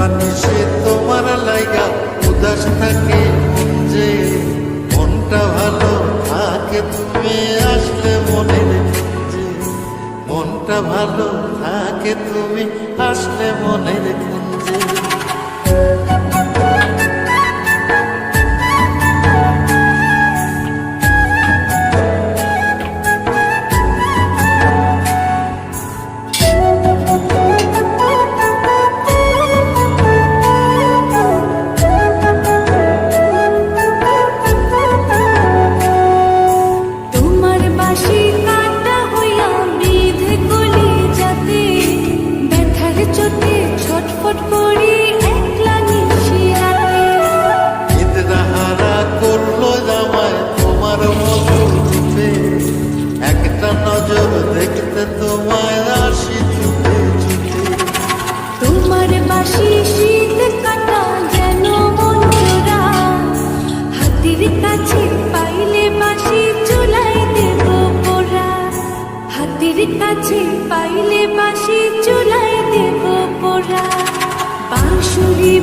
বানিসে তোমার লাইগা, উদাস থাকে যে মনটা ভালো থাকে। তুমি আসলে মনে যে মনটা ভালো থাকে, তুমি আসলে মনে রেখো 属于